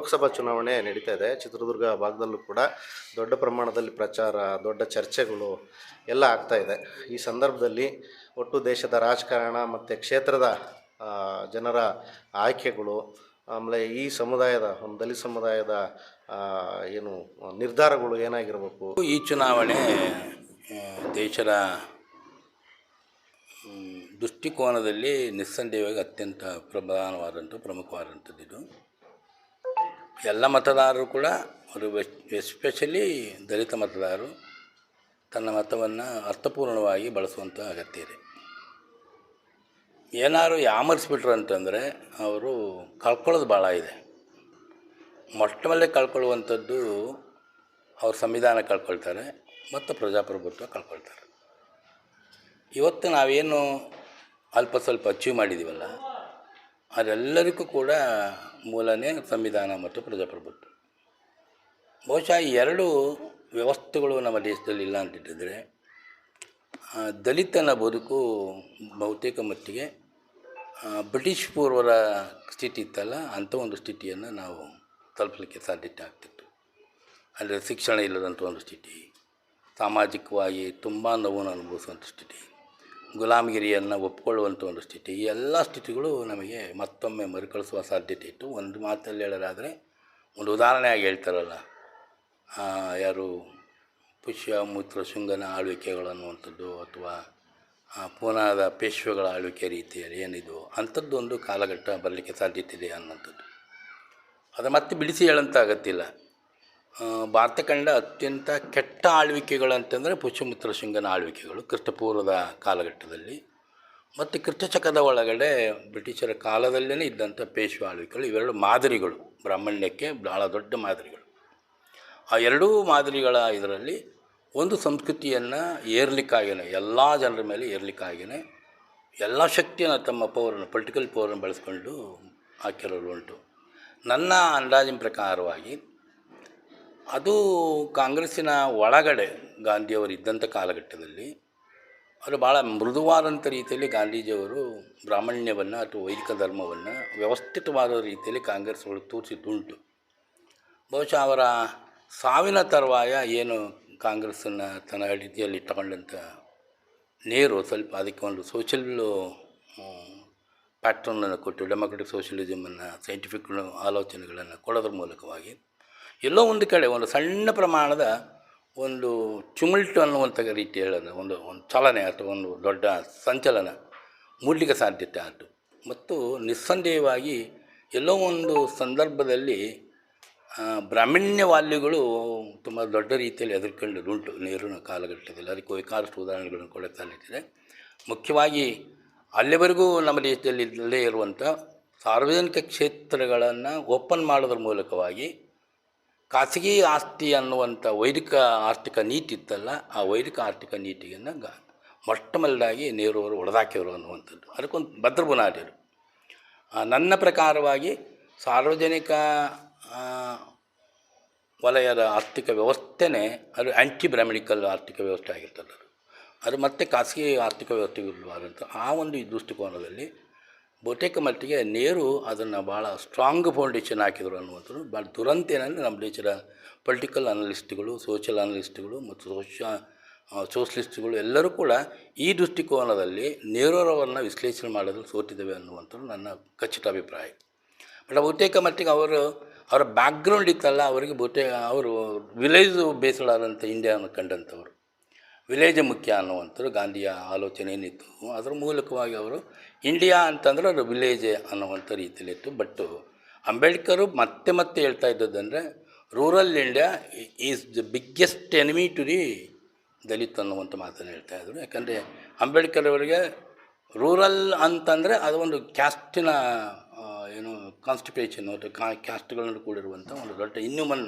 ಲೋಕಸಭಾ ಚುನಾವಣೆ ನಡೀತಾ ಇದೆ. ಚಿತ್ರದುರ್ಗ ಭಾಗದಲ್ಲೂ ಕೂಡ ದೊಡ್ಡ ಪ್ರಮಾಣದಲ್ಲಿ ಪ್ರಚಾರ, ದೊಡ್ಡ ಚರ್ಚೆಗಳು ಎಲ್ಲ ಆಗ್ತಾ ಇದೆ. ಈ ಸಂದರ್ಭದಲ್ಲಿ ಒಟ್ಟು ದೇಶದ ರಾಜಕಾರಣ ಮತ್ತು ಕ್ಷೇತ್ರದ ಜನರ ಆಯ್ಕೆಗಳು, ಆಮೇಲೆ ಈ ಸಮುದಾಯದ, ಒಂದು ದಲಿತ ಸಮುದಾಯದ ಏನು ನಿರ್ಧಾರಗಳು ಏನಾಗಿರಬೇಕು? ಈ ಚುನಾವಣೆ ದೇಶದ ದೃಷ್ಟಿಕೋನದಲ್ಲಿ ನಿಸ್ಸಂದೇಹವಾಗಿ ಅತ್ಯಂತ ಪ್ರಧಾನವಾದಂಥ, ಪ್ರಮುಖವಾದಂಥದ್ದು ಎಲ್ಲ ಮತದಾರರು ಕೂಡ ಅವರು ಎಸ್ಪೆಷಲಿ ದಲಿತ ಮತದಾರರು ತನ್ನ ಮತವನ್ನು ಅರ್ಥಪೂರ್ಣವಾಗಿ ಬಳಸುವಂಥ ಅಗತ್ಯ ಇದೆ. ಏನಾದ್ರು ಯಾಮರಿಸ್ಬಿಟ್ರು ಅಂತಂದರೆ ಅವರು ಕಳ್ಕೊಳ್ಳೋದು ಭಾಳ ಇದೆ. ಮೊಟ್ಟ ಮೇಲೆ ಕಳ್ಕೊಳ್ಳುವಂಥದ್ದು ಅವ್ರ ಸಂವಿಧಾನ ಕಳ್ಕೊಳ್ತಾರೆ ಮತ್ತು ಪ್ರಜಾಪ್ರಭುತ್ವ ಕಳ್ಕೊಳ್ತಾರೆ. ಇವತ್ತು ನಾವೇನು ಅಲ್ಪ ಸ್ವಲ್ಪ ಅಚೀವ್ ಮಾಡಿದ್ದೀವಲ್ಲ ಅದೆಲ್ಲರಿಗೂ ಕೂಡ ಮೂಲನೇ ಸಂವಿಧಾನ ಮತ್ತು ಪ್ರಜಾಪ್ರಭುತ್ವ. ಬಹುಶಃ ಈ ಎರಡು ವ್ಯವಸ್ಥೆಗಳು ನಮ್ಮ ದೇಶದಲ್ಲಿ ಇಲ್ಲ ಅಂತಿಟ್ಟಿದ್ರೆ ದಲಿತನ ಬದುಕು ಬಹುತೇಕ ಮಟ್ಟಿಗೆ ಬ್ರಿಟಿಷ್ ಪೂರ್ವರ ಸ್ಥಿತಿ ಇತ್ತಲ್ಲ, ಅಂಥ ಒಂದು ಸ್ಥಿತಿಯನ್ನು ನಾವು ತಲುಪಲಿಕ್ಕೆ ಸಾಧ್ಯತೆ ಆಗ್ತಿತ್ತು. ಅಂದರೆ ಶಿಕ್ಷಣ ಇಲ್ಲದಂಥ ಒಂದು ಸ್ಥಿತಿ, ಸಾಮಾಜಿಕವಾಗಿ ತುಂಬ ನೋವನ್ನು ಅನುಭವಿಸುವಂಥ ಸ್ಥಿತಿ. ಗುಲಾಮಗಿರಿಯನ್ನು ಒಪ್ಪಿಕೊಳ್ಳುವಂಥ ಒಂದು ಸ್ಥಿತಿ. ಈ ಎಲ್ಲ ಸ್ಥಿತಿಗಳು ನಮಗೆ ಮತ್ತೊಮ್ಮೆ ಮರುಕಳಿಸುವ ಸಾಧ್ಯತೆ ಇತ್ತು. ಒಂದು ಮಾತಲ್ಲಿ ಹೇಳೋದಾದರೆ, ಒಂದು ಉದಾಹರಣೆಯಾಗಿ ಹೇಳ್ತಾರಲ್ಲ ಯಾರು ಪುಷ್ಯ, ಮೂತ್ರ, ಶೃಂಗನ ಆಳ್ವಿಕೆಗಳು ಅನ್ನುವಂಥದ್ದು ಅಥವಾ ಪೂನಾದ ಪೇಶ್ವೆಗಳ ಆಳ್ವಿಕೆ ರೀತಿಯಲ್ಲಿ ಏನಿದು ಅಂಥದ್ದು ಒಂದು ಕಾಲಘಟ್ಟ ಬರಲಿಕ್ಕೆ ಸಾಧ್ಯತೆ ಇದೆ ಅನ್ನೋಂಥದ್ದು ಅದು ಮತ್ತೆ ಬಿಡಿಸಿ ಹೇಳಂತ ಆಗತ್ತಿಲ್ಲ ಭಾರತ ಕಂಡ ಅತ್ಯಂತ ಕೆಟ್ಟ ಆಳ್ವಿಕೆಗಳು ಅಂತಂದರೆ ಪುಷ್ಯಮಿತ್ರ ಶೃಂಗನ ಆಳ್ವಿಕೆಗಳು ಕ್ರಿಸ್ತಪೂರ್ವದ ಕಾಲಘಟ್ಟದಲ್ಲಿ ಮತ್ತು ಕೃಷ್ಣಚಕದ ಒಳಗಡೆ ಬ್ರಿಟಿಷರ ಕಾಲದಲ್ಲೇ ಇದ್ದಂಥ ಪೇಶ್ವ ಆಳ್ವಿಕೆಗಳು, ಇವೆರಡು ಮಾದರಿಗಳು, ಬ್ರಾಹ್ಮಣ್ಯಕ್ಕೆ ಭಾಳ ದೊಡ್ಡ ಮಾದರಿಗಳು. ಆ ಎರಡೂ ಮಾದರಿಗಳ ಇದರಲ್ಲಿ ಒಂದು ಸಂಸ್ಕೃತಿಯನ್ನು ಏರ್ಲಿಕ್ಕಾಗೇನೆ, ಎಲ್ಲ ಜನರ ಮೇಲೆ ಏರ್ಲಿಕ್ಕಾಗೇನೆ, ಎಲ್ಲ ಶಕ್ತಿಯನ್ನು ತಮ್ಮ ಪವರನ್ನು ಪೊಲಿಟಿಕಲ್ ಪವರನ್ನು ಬಳಸ್ಕೊಂಡು ಹಾಕಿರೋರು ಉಂಟು. ನನ್ನ ಅಂದಾಜಿನ ಪ್ರಕಾರವಾಗಿ ಅದು ಕಾಂಗ್ರೆಸ್ಸಿನ ಒಳಗಡೆ ಗಾಂಧಿಯವರು ಇದ್ದಂಥ ಕಾಲಘಟ್ಟದಲ್ಲಿ ಅವರು ಭಾಳ ಮೃದುವಾದಂಥ ರೀತಿಯಲ್ಲಿ ಗಾಂಧೀಜಿಯವರು ಬ್ರಾಹ್ಮಣ್ಯವನ್ನು ಅಥವಾ ವೈದಿಕ ಧರ್ಮವನ್ನು ವ್ಯವಸ್ಥಿತವಾದ ರೀತಿಯಲ್ಲಿ ಕಾಂಗ್ರೆಸ್ ಒಳಗೆ ತೋರಿಸಿದ್ದುಂಟು. ಬಹುಶಃ ಅವರ ಸಾವಿನ ತರುವಾಯ ಏನು ಕಾಂಗ್ರೆಸ್ಸನ್ನು ತನ್ನ ರೀತಿಯಲ್ಲಿ ತಗೊಂಡಂಥ ನೇರು ಸ್ವಲ್ಪ ಅದಕ್ಕೆ ಒಂದು ಸೋಷಲ್ ಪ್ಯಾಟ್ರನ್ನನ್ನು ಕೊಟ್ಟು, ಡೆಮೊಕ್ರೆಟಿಕ್ ಸೋಷಿಯಲಿಸಮನ್ನು ಸೈಂಟಿಫಿಕ್ ಆಲೋಚನೆಗಳನ್ನು ಕೊಡೋದ್ರ ಮೂಲಕವಾಗಿ ಎಲ್ಲೋ ಒಂದು ಕಡೆ, ಒಂದು ಸಣ್ಣ ಪ್ರಮಾಣದ ಒಂದು ಚುಮಲ್ಟ್ ಅನ್ನುವಂಥ ರೀತಿ ಹೇಳೋದು ಒಂದು ಒಂದು ಚಲನೆ ಅಥವಾ ಒಂದು ದೊಡ್ಡ ಸಂಚಲನ ಮೂಡಲಿಕ್ಕೆ ಸಾಧ್ಯತೆ ಆಯಿತು. ಮತ್ತು ನಿಸ್ಸಂದೇಹವಾಗಿ ಎಲ್ಲೋ ಒಂದು ಸಂದರ್ಭದಲ್ಲಿ ಬ್ರಾಹ್ಮಣ್ಯ ವಾಲ್ಯಗಳು ತುಂಬ ದೊಡ್ಡ ರೀತಿಯಲ್ಲಿ ಎದುರ್ಕೊಂಡದುಂಟು ನೀರಿನ ಕಾಲಘಟ್ಟದಲ್ಲಿ. ಅದಕ್ಕೆ ಬೇಕಾದಷ್ಟು ಉದಾಹರಣೆಗಳನ್ನು ಕೊಡ ಸಾಧ್ಯತೆ ಮುಖ್ಯವಾಗಿ ಅಲ್ಲಿವರೆಗೂ ನಮ್ಮ ದೇಶದಲ್ಲಿ ಇರುವಂಥ ಸಾರ್ವಜನಿಕ ಕ್ಷೇತ್ರಗಳನ್ನು ಓಪನ್ ಮಾಡೋದ್ರ ಮೂಲಕವಾಗಿ ಖಾಸಗಿ ಆಸ್ತಿ ಅನ್ನುವಂಥ ವೈದಿಕ ಆರ್ಥಿಕ ನೀತಿ ಇತ್ತಲ್ಲ, ಆ ವೈದಿಕ ಆರ್ಥಿಕ ನೀತಿಯನ್ನು ಗ ಮೊಟ್ಟ ಮೊದಲಾಗಿ ನೆಹರು ಅವರು ಒಡೆದಾಕಿದ್ರು ಅನ್ನುವಂಥದ್ದು. ಅದಕ್ಕೊಂದು ಭದ್ರ ಬುನಾದಿರು. ನನ್ನ ಪ್ರಕಾರವಾಗಿ ಸಾರ್ವಜನಿಕ ವಲಯದ ಆರ್ಥಿಕ ವ್ಯವಸ್ಥೆನೇ ಅದು ಆ್ಯಂಟಿ ಬ್ರಾಹ್ಮಣಿಕಲ್ ಆರ್ಥಿಕ ವ್ಯವಸ್ಥೆ ಆಗಿರ್ತದೆ ಅದು. ಅದು ಮತ್ತೆ ಖಾಸಗಿ ಆರ್ಥಿಕ ವ್ಯವಸ್ಥೆ ಅಂತ ಆ ಒಂದು ದೃಷ್ಟಿಕೋನದಲ್ಲಿ ಬಹುತೇಕ ಮಟ್ಟಿಗೆ ನೇರು ಅದನ್ನು ಭಾಳ ಸ್ಟ್ರಾಂಗ್ ಫೌಂಡೇಶನ್ ಹಾಕಿದರು ಅನ್ನುವಂಥದ್ದು. ಭಾಳ ದುರಂತ ಏನಂದರೆ ನಮ್ಮ ದೇಶದ ಪೊಲಿಟಿಕಲ್ ಅನಲಿಸ್ಟ್ಗಳು ಸೋಷಿಯಲ್ ಅನಲಿಸ್ಟ್ಗಳು ಮತ್ತು ಸೋಷ ಸೋಷಲಿಸ್ಟ್ಗಳು ಎಲ್ಲರೂ ಕೂಡ ಈ ದೃಷ್ಟಿಕೋನದಲ್ಲಿ ನೆಹರೂರವರನ್ನ ವಿಶ್ಲೇಷಣೆ ಮಾಡೋದು ಸೋತಿದ್ದೇವೆ ಅನ್ನುವಂಥದ್ದು ನನ್ನ ಖಚಿತ ಅಭಿಪ್ರಾಯ. ಬಟ್ ಬಹುತೇಕ ಮಟ್ಟಿಗೆ ಅವರು, ಅವರ ಬ್ಯಾಕ್ಗ್ರೌಂಡ್ ಇತ್ತಲ್ಲ, ಅವರಿಗೆ ಬಹುತೇಕ ಅವರು ವಿಲೇಜ್ ಬೇಸ್ಡ್ ಇಂಡಿಯಾವನ್ನು ಇಂಡಿಯಾನ ಕಂಡಂಥವ್ರು. ವಿಲೇಜ್ ಮುಖ್ಯ ಅನ್ನುವಂಥದ್ದು ಗಾಂಧಿಯ ಆಲೋಚನೆ ಏನಿತ್ತು. ಅದರ ಮೂಲಕವಾಗಿ ಅವರು ಇಂಡಿಯಾ ಅಂತಂದ್ರೆ ಅದು ವಿಲೇಜ್ ಅನ್ನುವಂಥ ರೀತಿಯಲ್ಲಿತ್ತು. ಬಟ್ಟು ಬಟ್ ಅಂಬೇಡ್ಕರು ಮತ್ತೆ ಮತ್ತೆ ಹೇಳ್ತಾ ಇದ್ದದ್ದಂದರೆ rural India is the biggest enemy to the Dalit ಅನ್ನುವಂಥ ಮಾತನ್ನು ಹೇಳ್ತಾ ಇದ್ರು. ಯಾಕಂದರೆ ಅಂಬೇಡ್ಕರ್ ಅವರಿಗೆ ರೂರಲ್ ಅಂತಂದರೆ ಅದು ಒಂದು ಕ್ಯಾಸ್ಟಿನ ಏನು ಕಾನ್ಸ್ಟಿಪೇಷನ್ ಅಥವಾ ಕಾ ಕ್ಯಾಸ್ಟ್ಗಳನ್ನು ಕೂಡಿರುವಂಥ ಒಂದು ದೊಡ್ಡ ಇನ್ಹ್ಯೂಮನ್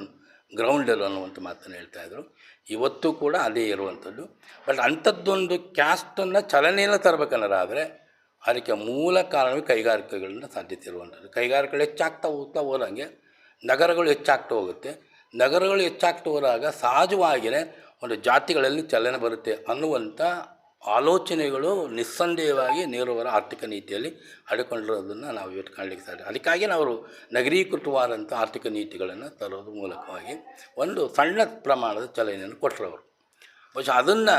ಗ್ರೌಂಡರ್ ಅನ್ನುವಂಥ ಮಾತನ್ನು ಹೇಳ್ತಾ ಇದ್ರು. ಇವತ್ತು ಕೂಡ ಅದೇ ಇರುವಂಥದ್ದು. ಬಟ್ ಅಂಥದ್ದೊಂದು ಕ್ಯಾಸ್ಟನ್ನು ಚಲನೆಯನ್ನು ತರಬೇಕನ್ನೋದಾದರೆ ಅದಕ್ಕೆ ಮೂಲ ಕಾರಣವೇ ಕೈಗಾರಿಕೆಗಳಿಂದ ಸಾಧ್ಯತೆ ಇರುವಂಥದ್ದು. ಕೈಗಾರಿಕೆಗಳು ಹೆಚ್ಚಾಗ್ತಾ ಹೋಗ್ತಾ ಹೋದಂಗೆ ನಗರಗಳು ಹೆಚ್ಚಾಗ್ತಾ ಹೋಗುತ್ತೆ. ನಗರಗಳು ಹೆಚ್ಚಾಗ್ತಾ ಹೋದಾಗ ಸಹಜವಾಗಿಯೇ ಒಂದು ಜಾತಿಗಳಲ್ಲಿ ಚಲನೆ ಬರುತ್ತೆ ಅನ್ನುವಂಥ ಆಲೋಚನೆಗಳು ನಿಸ್ಸಂದೇಹವಾಗಿ ನೇರವರ ಆರ್ಥಿಕ ನೀತಿಯಲ್ಲಿ ಅಡಕೊಂಡಿರೋದನ್ನು ನಾವು ಇವತ್ತು ಕಾಣಲಿಕ್ಕೆ ಸಾಧ್ಯ. ಅದಕ್ಕಾಗಿ ನಾವು ನಗರೀಕೃತವಾದಂಥ ಆರ್ಥಿಕ ನೀತಿಗಳನ್ನು ತರೋದ್ರ ಮೂಲಕವಾಗಿ ಒಂದು ಸಣ್ಣ ಪ್ರಮಾಣದ ಚಲನೆಯನ್ನು ಕೊಟ್ಟರು ಅವರು ಬಹುಶಃ ಅದನ್ನು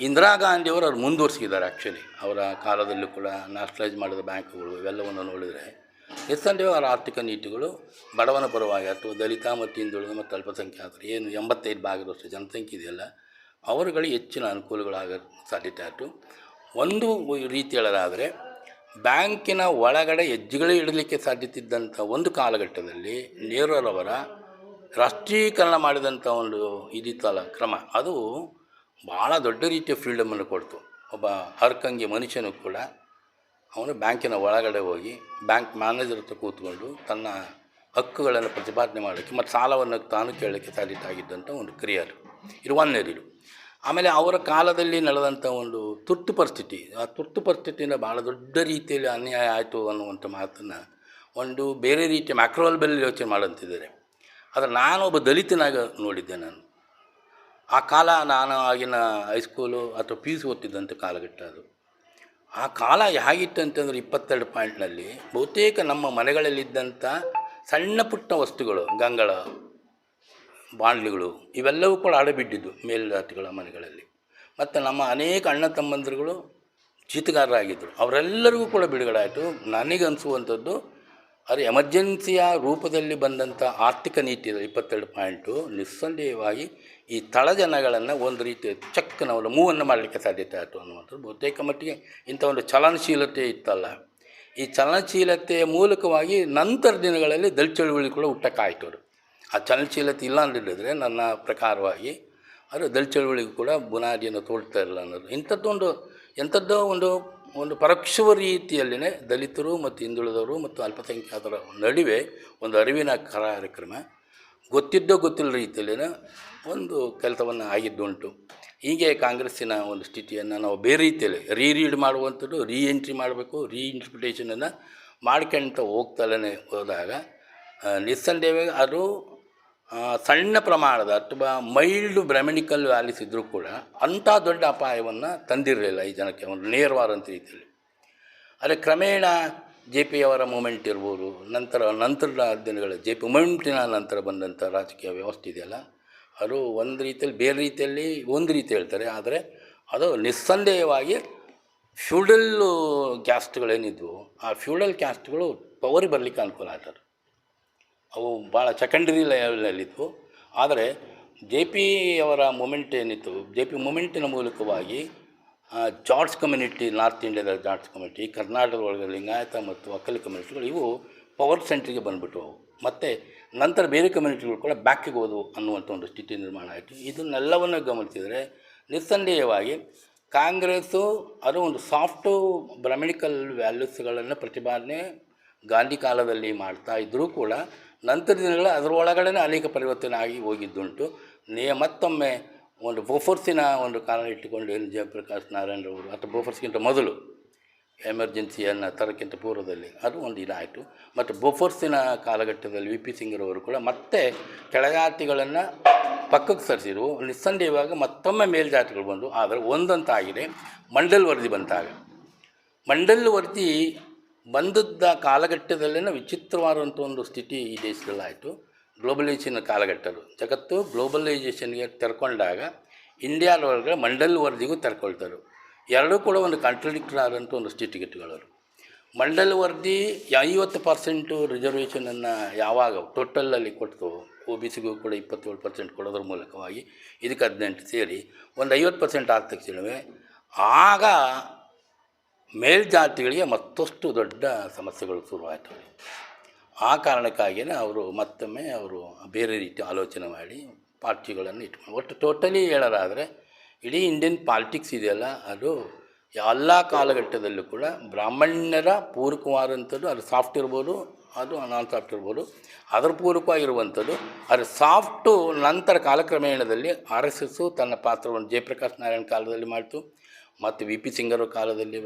ಇಂದಿರಾ ಗಾಂಧಿಯವರು ಅವ್ರು ಮುಂದುವರಿಸಿದ್ದಾರೆ ಆ್ಯಕ್ಚುಲಿ ಅವರ ಕಾಲದಲ್ಲೂ ಕೂಡ ನ್ಯಾಷನಲೈಸ್ ಮಾಡಿದ ಬ್ಯಾಂಕ್ಗಳು ಇವೆಲ್ಲವನ್ನು ನೋಡಿದರೆ ನಿಸ್ಸಂದೇಹ ಅವರ ಆರ್ಥಿಕ ನೀತಿಗಳು ಬಡವನ ಪರವಾಗಿ ಅಥವಾ ದಲಿತ ಮತ್ತು ಹಿಂದುಳಿದ ಮತ್ತು ಅಲ್ಪಸಂಖ್ಯಾತರು, ಏನು ಎಂಬತ್ತೈದು ಭಾಗದಷ್ಟು ಜನಸಂಖ್ಯೆ ಇದೆಯಲ್ಲ ಅವರುಗಳಿಗೆ ಹೆಚ್ಚಿನ ಅನುಕೂಲಗಳಾಗ ಸಾಧ್ಯತೆ ಆಯಿತು. ಒಂದು ರೀತಿ ಹೇಳೋದಾದರೆ, ಬ್ಯಾಂಕಿನ ಒಳಗಡೆ ಹೆಜ್ಜೆಗಳೇ ಇಡಲಿಕ್ಕೆ ಸಾಧ್ಯತಿದ್ದಂಥ ಒಂದು ಕಾಲಘಟ್ಟದಲ್ಲಿ ನೆಹರೂರವರ ರಾಷ್ಟ್ರೀಕರಣ ಮಾಡಿದಂಥ ಒಂದು ಇದಿತ್ತಲ್ಲ ಕ್ರಮ. ಅದು ಭಾಳ ದೊಡ್ಡ ರೀತಿಯ ಫ್ರೀಡಮನ್ನು ಕೊಡ್ತು. ಒಬ್ಬ ಹರ್ಕಂಗೆ ಮನುಷ್ಯನು ಕೂಡ ಅವನು ಬ್ಯಾಂಕಿನ ಒಳಗಡೆ ಹೋಗಿ ಬ್ಯಾಂಕ್ ಮ್ಯಾನೇಜರ್ ಹತ್ರ ಕೂತ್ಕೊಂಡು ತನ್ನ ಹಕ್ಕುಗಳನ್ನು ಪ್ರತಿಪಾದನೆ ಮಾಡೋಕ್ಕೆ ಮತ್ತು ಸಾಲವನ್ನು ತಾನು ಕೇಳಲಿಕ್ಕೆ ಸಾಧ್ಯತೆ ಆಗಿದ್ದಂಥ ಒಂದು ಕ್ರಿಯರು. ಇದು ಒಂದನೇದು ಆಮೇಲೆ ಅವರ ಕಾಲದಲ್ಲಿ ನಡೆದಂಥ ಒಂದು ತುರ್ತು ಪರಿಸ್ಥಿತಿ. ಆ ತುರ್ತು ಪರಿಸ್ಥಿತಿಯಿಂದ ಭಾಳ ದೊಡ್ಡ ರೀತಿಯಲ್ಲಿ ಅನ್ಯಾಯ ಆಯಿತು ಅನ್ನುವಂಥ ಮಾತನ್ನು ಒಂದು ಬೇರೆ ರೀತಿಯ ಮ್ಯಾಕ್ರೋಲ್ ಬೆಲ್ ಯೋಚನೆ ಮಾಡಂತಿದ್ದಾರೆ ಆದರೆ ನಾನೊಬ್ಬ ದಲಿತನಾಗ ನೋಡಿದ್ದೆ ನಾನು. ಆ ಕಾಲ ನಾನು ಆಗಿನ ಹೈಸ್ಕೂಲು ಅಥವಾ ಪಿ ಯು ಸಿ ಓದ್ತಿದ್ದಂಥ ಕಾಲಘಟ್ಟ ಅದು. ಆ ಕಾಲ ಹೇಗಿತ್ತು ಅಂತಂದರೆ ಇಪ್ಪತ್ತೆರಡು ಪಾಯಿಂಟ್ನಲ್ಲಿ ಬಹುತೇಕ ನಮ್ಮ ಮನೆಗಳಲ್ಲಿದ್ದಂಥ ಸಣ್ಣ ಪುಟ್ಟ ವಸ್ತುಗಳು, ಗಂಗಳ ಬಾಂಡ್ಲಿಗಳು ಇವೆಲ್ಲವೂ ಕೂಡ ಅಡಬಿಟ್ಟಿದ್ದು ಮೇಲ್ಜಾತಿಗಳ ಮನೆಗಳಲ್ಲಿ. ಮತ್ತು ನಮ್ಮ ಅನೇಕ ಅಣ್ಣ ತಮ್ಮಂದಿರುಗಳು ಜೀತಗಾರರಾಗಿದ್ದರು ಅವರೆಲ್ಲರಿಗೂ ಕೂಡ ಬಿಡುಗಡೆಯಾಯಿತು. ನನಗೆ ನನಗನ್ಸುವಂಥದ್ದು, ಅದು ಎಮರ್ಜೆನ್ಸಿಯ ರೂಪದಲ್ಲಿ ಬಂದಂಥ ಆರ್ಥಿಕ ನೀತಿ ಇಪ್ಪತ್ತೆರಡು ಪಾಯಿಂಟು ನಿಸ್ಸಂದೇಹವಾಗಿ ಈ ತಳ ಜನಗಳನ್ನು ಒಂದು ರೀತಿ ಚಕ್ಕನ ಒಂದು ಮೂವನ್ನು ಮಾಡಲಿಕ್ಕೆ ಸಾಧ್ಯತೆ ಆಯಿತು ಅನ್ನುವಂಥದ್ದು. ಬಹುತೇಕ ಮಟ್ಟಿಗೆ ಇಂಥ ಒಂದು ಚಲನಶೀಲತೆ ಇತ್ತಲ್ಲ. ಈ ಚಲನಶೀಲತೆಯ ಮೂಲಕವಾಗಿ ನಂತರ ದಿನಗಳಲ್ಲಿ ದಲಿತ ಕೂಡ ಹುಟ್ಟಕ್ಕಾಯ್ತು ಅವರು ಆ ಚಲನಶೀಲತೆ ಇಲ್ಲ ಅಂದಿದ್ದರೆ ನನ್ನ ಪ್ರಕಾರವಾಗಿ ಅದು ದಲಿತ ಚಳುವಳಿಗೂ ಕೂಡ ಬುನಾದಿಯನ್ನು ತೋಡ್ತಾ ಇರಲ್ಲ ಅನ್ನೋದು. ಇಂಥದ್ದೊಂದು ಎಂಥದ್ದೋ ಒಂದು ಒಂದು ಪರೋಕ್ಷವ ರೀತಿಯಲ್ಲಿನೇ ದಲಿತರು ಮತ್ತು ಹಿಂದುಳಿದವರು ಮತ್ತು ಅಲ್ಪಸಂಖ್ಯಾತರ ನಡುವೆ ಒಂದು ಅರಿವಿನ ಕಾರ್ಯಕ್ರಮ ಗೊತ್ತಿದ್ದೋ ಗೊತ್ತಿಲ್ಲ ರೀತಿಯಲ್ಲಿನ ಒಂದು ಕೆಲಸವನ್ನು ಆಗಿದ್ದುಂಟು. ಹೀಗೆ ಕಾಂಗ್ರೆಸ್ಸಿನ ಒಂದು ಸ್ಥಿತಿಯನ್ನು ನಾವು ಬೇರೆ ರೀತಿಯಲ್ಲಿ ರೀ ರೀಡ್ ಮಾಡುವಂಥದ್ದು ರೀ ಎಂಟ್ರಿ ಮಾಡಬೇಕು ರೀ ಮಾಡ್ಕೊಳ್ತಾ ಹೋಗ್ತಲೇ ಹೋದಾಗ ನಿಸ್ಸಂದೇಹವಾಗಿ ಅದು ಸಣ್ಣ ಪ್ರಮಾಣದ ಅಥವಾ ಮೈಲ್ಡ್ ಬ್ರಾಮಿನಿಕಲ್ ವ್ಯಾಲಿಸ್ ಇದ್ದರೂ ಕೂಡ ಅಂಥ ದೊಡ್ಡ ಅಪಾಯವನ್ನು ತಂದಿರಲಿಲ್ಲ ಈ ಜನಕ್ಕೆ, ಒಂದು ನೇರವಾದಂಥ ರೀತಿಯಲ್ಲಿ. ಆದರೆ ಕ್ರಮೇಣ ಜೆ ಪಿ ಅವರ ಮೂಮೆಂಟ್ ಇರ್ಬೋದು, ನಂತರ ನಂತರದ ದಿನಗಳ ಜೆ ಪಿ ಮೂಮೆಂಟಿನ ನಂತರ ಬಂದಂಥ ರಾಜಕೀಯ ವ್ಯವಸ್ಥೆ ಇದೆಯಲ್ಲ, ಅದು ಒಂದು ರೀತಿಯಲ್ಲಿ, ಬೇರೆ ರೀತಿಯಲ್ಲಿ ಒಂದು ರೀತಿ ಹೇಳ್ತಾರೆ, ಆದರೆ ಅದು ನಿಸ್ಸಂದೇಹವಾಗಿ ಫ್ಯೂಡಲ್ ಕ್ಯಾಸ್ಟ್ಗಳೇನಿದ್ವು, ಆ ಫ್ಯೂಡಲ್ ಕ್ಯಾಸ್ಟ್ಗಳು ಪವರಿಗೆ ಬರಲಿಕ್ಕೆ ಅನುಕೂಲ ಆಗ್ತದೆ ಅವು ಭಾಳ ಸೆಕೆಂಡರಿ ಲೆವೆಲಲ್ಲಿದ್ವು ಆದರೆ ಜೆ ಪಿ ಅವರ ಮೂಮೆಂಟ್ ಏನಿತ್ತು, ಜೆ ಪಿ ಮೂಮೆಂಟಿನ ಮೂಲಕವಾಗಿ ಜಾರ್ಜ್ ಕಮ್ಯುನಿಟಿ, ನಾರ್ತ್ ಇಂಡಿಯಾದ ಜಾರ್ಜ್ ಕಮ್ಯುನಿಟಿ, ಕರ್ನಾಟಕದ ಒಳಗೆ ಲಿಂಗಾಯತ ಮತ್ತು ಒಕ್ಕಲಿ ಕಮ್ಯುನಿಟಿಗಳು, ಇವು ಪವರ್ ಸೆಂಟ್ರಿಗೆ ಬಂದ್ಬಿಟ್ಟು ಅವು ಮತ್ತು ನಂತರ ಬೇರೆ ಕಮ್ಯುನಿಟಿಗಳು ಕೂಡ ಬ್ಯಾಕಿಗೆ ಹೋದವು ಅನ್ನುವಂಥ ಒಂದು ಸ್ಥಿತಿ ನಿರ್ಮಾಣ ಆಯಿತು. ಇದನ್ನೆಲ್ಲವನ್ನು ಗಮನಿಸಿದರೆ ನಿಸ್ಸಂದೇಹವಾಗಿ ಕಾಂಗ್ರೆಸ್ಸು ಅದು ಒಂದು ಸಾಫ್ಟು ಬ್ರಹ್ಮಣಿಕಲ್ ವ್ಯಾಲ್ಯೂಸ್ಗಳನ್ನು ಪ್ರತಿಪಾದನೆ ಗಾಂಧಿ ಕಾಲದಲ್ಲಿ ಮಾಡ್ತಾ ಇದ್ದರೂ ಕೂಡ ನಂತರ ದಿನಗಳ ಅದರೊಳಗಡೆ ಅನೇಕ ಪರಿವರ್ತನೆ ಆಗಿ ಹೋಗಿದ್ದುಂಟು. ನೇ, ಮತ್ತೊಮ್ಮೆ ಒಂದು ಬೋಫೋರ್ಸಿನ ಒಂದು ಕಾರಣ ಇಟ್ಟುಕೊಂಡು ಏನು ಜಯಪ್ರಕಾಶ್ ನಾರಾಯಣರವರು ಅಥವಾ ಬೋಫೋರ್ಸ್ಗಿಂತ ಮೊದಲು ಎಮರ್ಜೆನ್ಸಿಯನ್ನು ತರಕ್ಕಿಂತ ಪೂರ್ವದಲ್ಲಿ ಅದು ಒಂದು ಇದಾಯಿತು ಮತ್ತು ಬೋಫೋರ್ಸಿನ ಕಾಲಘಟ್ಟದಲ್ಲಿ ವಿ. ಪಿ. ಸಿಂಗ್ರವರು ಕೂಡ ಮತ್ತೆ ಕೆಳಜಾತಿಗಳನ್ನು ಪಕ್ಕಕ್ಕೆ ಸರಿಸಿರು. ನಿಸ್ಸಂದೇಹವಾಗಿ ಮತ್ತೊಮ್ಮೆ ಮೇಲ್ಜಾತಿಗಳು ಬಂದು, ಆದರೆ ಒಂದಂತಾಗಿದೆ. ಮಂಡಲ್ ವರದಿ ಬಂದಾಗ ಮಂಡಲ್ ವರದಿ ಬಂದದ್ದ ಕಾಲಘಟ್ಟದಲ್ಲಿನ ವಿಚಿತ್ರವಾದಂಥ ಒಂದು ಸ್ಥಿತಿ ಈ ದೇಶದಲ್ಲಾಯಿತು. ಗ್ಲೋಬಲೈಸೇಷನ್ ಕಾಲಘಟ್ಟರು ಜಗತ್ತು ಗ್ಲೋಬಲೈಸೇಷನ್ಗೆ ತೆರ್ಕೊಂಡಾಗ ಇಂಡಿಯಾದವರೆಗೆ ಮಂಡಲ್ ವರದಿಗೂ ತೆರ್ಕೊಳ್ತಾರೆ. ಎರಡೂ ಕೂಡ ಒಂದು ಕಾಂಟ್ರಡಿಕ್ಟರ್ ಆದಂಥ ಒಂದು ಸ್ಥಿತಿಗತಿಗಳವರು ಮಂಡಲ್ ವರದಿ ಐವತ್ತು ಪರ್ಸೆಂಟು ರಿಸರ್ವೇಷನನ್ನು ಯಾವಾಗ ಟೋಟಲಲ್ಲಿ ಕೊಟ್ಟು ಒ ಬಿ ಸಿಗೂ ಕೂಡ ಇಪ್ಪತ್ತೇಳು ಪರ್ಸೆಂಟ್ ಕೊಡೋದ್ರ ಮೂಲಕವಾಗಿ ಇದಕ್ಕೆ ಹದಿನೆಂಟು ಸೇರಿ ಒಂದು ಐವತ್ತು ಪರ್ಸೆಂಟ್ ಆದ ತಕ್ಷಣವೇ ಆಗ ಮೇಲ್ಜಾತಿಗಳಿಗೆ ಮತ್ತಷ್ಟು ದೊಡ್ಡ ಸಮಸ್ಯೆಗಳು ಶುರುವಾಯಿತು. ಆ ಕಾರಣಕ್ಕಾಗಿಯೇ ಅವರು ಮತ್ತೊಮ್ಮೆ ಅವರು ಬೇರೆ ರೀತಿ ಆಲೋಚನೆ ಮಾಡಿ ಪಾರ್ಟಿಗಳನ್ನು ಇಟ್ಕೊಂಡು, ಒಟ್ಟು ಟೋಟಲಿ ಹೇಳೋದಾದರೆ ಇಡೀ ಇಂಡಿಯನ್ ಪಾಲಿಟಿಕ್ಸ್ ಇದೆಯಲ್ಲ, ಅದು ಎಲ್ಲ ಕಾಲಘಟ್ಟದಲ್ಲೂ ಕೂಡ ಬ್ರಾಹ್ಮಣ್ಯರ ಪೂರಕವಾದಂಥದ್ದು ಅದು ಸಾಫ್ಟ್ ಇರ್ಬೋದು ಅದು ನಾನ್ ಸಾಫ್ಟ್ ಇರ್ಬೋದು. ಅದರ ಪೂರಕವಾಗಿರುವಂಥದ್ದು, ಆದರೆ ಸಾಫ್ಟು ನಂತರ ಕಾಲಕ್ರಮೇಣದಲ್ಲಿ ಆರ್ ಎಸ್ ಎಸ್ಸು ತನ್ನ ಪಾತ್ರವನ್ನು ಜಯಪ್ರಕಾಶ್ ನಾರಾಯಣ್ ಕಾಲದಲ್ಲಿ ಮಾಡಿತು, ಮತ್ತು ವಿ ಪಿ ಸಿಂಗರ ಕಾಲದಲ್ಲಿ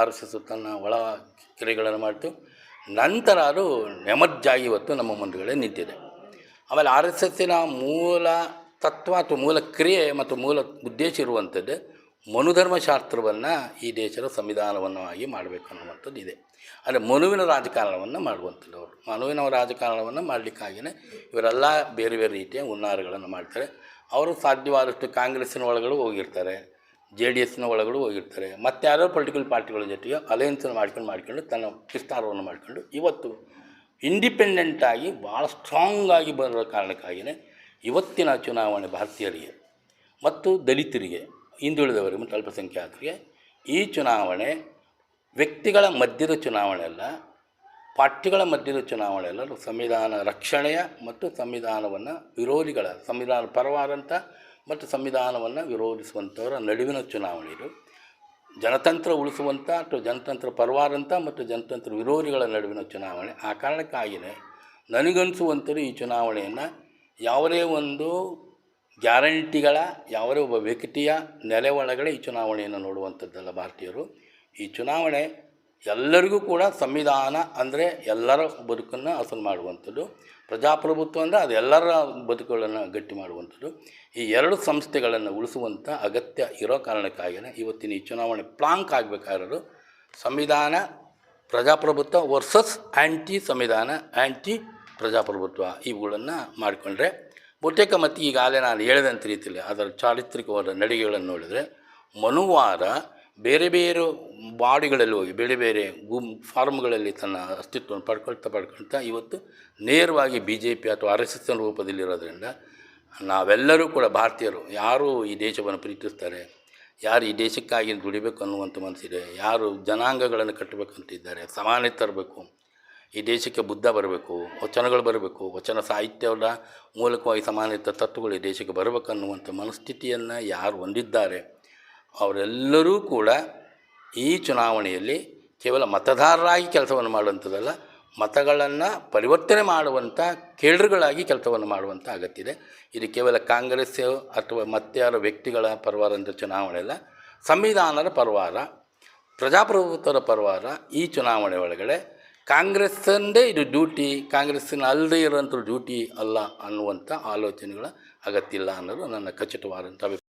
ಆರ್ ಎಸ್ ಎಸ್ಸು ತನ್ನ ಒಳ ಕ್ರಿಯೆಗಳನ್ನು ಮಾಡಿತು. ನಂತರ ಅದು ನೆಮಜ್ಜಾಗಿ ಇವತ್ತು ನಮ್ಮ ಮುಂದುಗಡೆ ನಿಂತಿದೆ. ಆಮೇಲೆ ಆರ್ ಎಸ್ ಎಸ್ಸಿನ ಮೂಲ ತತ್ವ ಅಥವಾ ಮೂಲ ಕ್ರಿಯೆ ಮತ್ತು ಮೂಲ ಉದ್ದೇಶ ಇರುವಂಥದ್ದು ಮನುಧರ್ಮಶಾಸ್ತ್ರವನ್ನು ಈ ದೇಶದ ಸಂವಿಧಾನವನ್ನಾಗಿ ಮಾಡಬೇಕು ಅನ್ನುವಂಥದ್ದು ಇದೆ. ಅಂದರೆ ಮನುವಿನ ರಾಜಕಾರಣವನ್ನು ಮಾಡುವಂಥದ್ದು ಅವರು. ಮನುವಿನ ರಾಜಕಾರಣವನ್ನು ಮಾಡಲಿಕ್ಕಾಗಿಯೇ ಇವರೆಲ್ಲ ಬೇರೆ ಬೇರೆ ರೀತಿಯ ಹುನ್ನಾರಗಳನ್ನು ಮಾಡ್ತಾರೆ. ಅವರು ಸಾಧ್ಯವಾದಷ್ಟು ಕಾಂಗ್ರೆಸ್ಸಿನ ಒಳಗಡೆ ಹೋಗಿರ್ತಾರೆ, ಜೆ ಡಿ ಎಸ್ನ ಒಳಗಡೆ ಹೋಗಿರ್ತಾರೆ, ಮತ್ತು ಯಾರೋ ಪೊಲಿಟಿಕಲ್ ಪಾರ್ಟಿಗಳ ಜೊತೆಗೆ ಅಲಯನ್ಸನ್ನು ಮಾಡ್ಕೊಂಡು ಮಾಡ್ಕೊಂಡು ತನ್ನ ವಿಸ್ತಾರವನ್ನು ಮಾಡಿಕೊಂಡು ಇವತ್ತು ಇಂಡಿಪೆಂಡೆಂಟಾಗಿ ಭಾಳ ಸ್ಟ್ರಾಂಗ್ ಆಗಿ ಬರೋ ಕಾರಣಕ್ಕಾಗಿಯೇ ಇವತ್ತಿನ ಚುನಾವಣೆ ಭಾರತೀಯರಿಗೆ ಮತ್ತು ದಲಿತರಿಗೆ, ಹಿಂದುಳಿದವರಿಗೆ ಮತ್ತು ಅಲ್ಪಸಂಖ್ಯಾತರಿಗೆ ಈ ಚುನಾವಣೆ ವ್ಯಕ್ತಿಗಳ ಮಧ್ಯದ ಚುನಾವಣೆ ಅಲ್ಲ, ಪಾರ್ಟಿಗಳ ಮಧ್ಯದ ಚುನಾವಣೆ ಅಲ್ಲ. ಸಂವಿಧಾನ ರಕ್ಷಣೆಯ ಮತ್ತು ಸಂವಿಧಾನವನ್ನು ವಿರೋಧಿಗಳ, ಸಂವಿಧಾನ ಪರವಾದಂಥ ಮತ್ತು ಸಂವಿಧಾನವನ್ನು ವಿರೋಧಿಸುವಂಥವರ ನಡುವಿನ ಚುನಾವಣೆ ಇದು. ಜನತಂತ್ರ ಉಳಿಸುವಂಥ ಅಥವಾ ಜನತಂತ್ರ ಪರವಾದಂಥ ಮತ್ತು ಜನತಂತ್ರ ವಿರೋಧಿಗಳ ನಡುವಿನ ಚುನಾವಣೆ. ಆ ಕಾರಣಕ್ಕಾಗಿಯೇ ನನಗನ್ನಿಸುವಂಥದ್ದು ಈ ಚುನಾವಣೆಯನ್ನು ಯಾವುದೇ ಒಂದು ಗ್ಯಾರಂಟಿಗಳ, ಯಾವುದೇ ಒಬ್ಬ ವ್ಯಕ್ತಿಯ ನೆಲೆ ಒಳಗಡೆ ಈ ಚುನಾವಣೆಯನ್ನು ನೋಡುವಂಥದ್ದಲ್ಲ ಭಾರತೀಯರು. ಈ ಚುನಾವಣೆ ಎಲ್ಲರಿಗೂ ಕೂಡ ಸಂವಿಧಾನ ಅಂದರೆ ಎಲ್ಲರ ಬದುಕನ್ನು ಹಸನು ಮಾಡುವಂಥದ್ದು. ಪ್ರಜಾಪ್ರಭುತ್ವ ಅಂದರೆ ಅದು ಎಲ್ಲರ ಬದುಕುಗಳನ್ನು ಗಟ್ಟಿ ಮಾಡುವಂಥದ್ದು. ಈ ಎರಡು ಸಂಸ್ಥೆಗಳನ್ನು ಉಳಿಸುವಂಥ ಅಗತ್ಯ ಇರೋ ಕಾರಣಕ್ಕಾಗಿಯೇ ಇವತ್ತಿನ ಈ ಚುನಾವಣೆ ಪ್ಲಾಂಕ್ ಆಗಬೇಕಾಗಿರೋದು ಸಂವಿಧಾನ, ಪ್ರಜಾಪ್ರಭುತ್ವ ವರ್ಸಸ್ ಆ್ಯಂಟಿ ಸಂವಿಧಾನ ಆ್ಯಂಟಿ ಪ್ರಜಾಪ್ರಭುತ್ವ ಇವುಗಳನ್ನು ಮಾಡಿಕೊಂಡ್ರೆ ಬಹುತೇಕ ಮತ್ತು ಈಗಾಗಲೇ ನಾನು ಹೇಳಿದಂಥ ರೀತಿಯಲ್ಲಿ ಅದರ ಚಾರಿತ್ರಿಕವಾದ ನಡಿಗೆಗಳನ್ನು ನೋಡಿದರೆ ಮನುವಾರ ಬೇರೆ ಬೇರೆ ಬಾಡಿಗಳಲ್ಲಿ ಹೋಗಿ, ಬೇರೆ ಬೇರೆ ಗುಂ ಫಾರ್ಮ್ಗಳಲ್ಲಿ ತನ್ನ ಅಸ್ತಿತ್ವವನ್ನು ಪಡ್ಕೊಳ್ತಾ ಪಡ್ಕೊಳ್ತಾ ಇವತ್ತು ನೇರವಾಗಿ ಬಿ ಜೆ ಪಿ ಅಥವಾ ಆರ್ ಎಸ್ ಎಸ್ನ ರೂಪದಲ್ಲಿರೋದ್ರಿಂದ ನಾವೆಲ್ಲರೂ ಕೂಡ ಭಾರತೀಯರು, ಯಾರು ಈ ದೇಶವನ್ನು ಪ್ರೀತಿಸ್ತಾರೆ, ಯಾರು ಈ ದೇಶಕ್ಕಾಗಿ ದುಡಿಬೇಕು ಅನ್ನುವಂಥ ಮನಸ್ಸಿದೆ, ಯಾರು ಜನಾಂಗಗಳನ್ನು ಕಟ್ಟಬೇಕಂತಿದ್ದಾರೆ ಸಮಾನತೆ ತರಬೇಕು, ಈ ದೇಶಕ್ಕೆ ಬುದ್ಧ ಬರಬೇಕು, ವಚನಗಳು ಬರಬೇಕು, ವಚನ ಸಾಹಿತ್ಯದ ಮೂಲಕವಾಗಿ ಸಮಾನತೆ ತತ್ವಗಳು ಈ ದೇಶಕ್ಕೆ ಬರಬೇಕನ್ನುವಂಥ ಮನಸ್ಥಿತಿಯನ್ನು ಯಾರು ಹೊಂದಿದ್ದಾರೆ ಅವರೆಲ್ಲರೂ ಕೂಡ ಈ ಚುನಾವಣೆಯಲ್ಲಿ ಕೇವಲ ಮತದಾರರಾಗಿ ಕೆಲಸವನ್ನು ಮಾಡುವಂಥದ್ದಲ್ಲ, ಮತಗಳನ್ನು ಪರಿವರ್ತನೆ ಮಾಡುವಂಥ ಕೇಳರುಗಳಾಗಿ ಕೆಲಸವನ್ನು ಮಾಡುವಂಥ ಅಗತ್ಯ ಇದೆ ಕೇವಲ ಕಾಂಗ್ರೆಸ್ ಅಥವಾ ಮತ್ತಾರ ವ್ಯಕ್ತಿಗಳ ಪರವಾದಂಥ ಚುನಾವಣೆ ಅಲ್ಲ, ಸಂವಿಧಾನದ ಪರವಾರ, ಪ್ರಜಾಪ್ರಭುತ್ವದ ಪರವಾರ ಈ ಚುನಾವಣೆ ಒಳಗಡೆ ಕಾಂಗ್ರೆಸ್ಸಂದೇ ಇದು ಡ್ಯೂಟಿ, ಕಾಂಗ್ರೆಸ್ಸಿನ ಅಲ್ಲದೆ ಇರೋಂಥ ಡ್ಯೂಟಿ ಅಲ್ಲ ಅನ್ನುವಂಥ ಆಲೋಚನೆಗಳ ಅಗತ್ಯ ಇಲ್ಲ ಅನ್ನೋದು ನನ್ನ ಖಚಿತವಾದಂಥ ಅಭಿಪ್ರಾಯ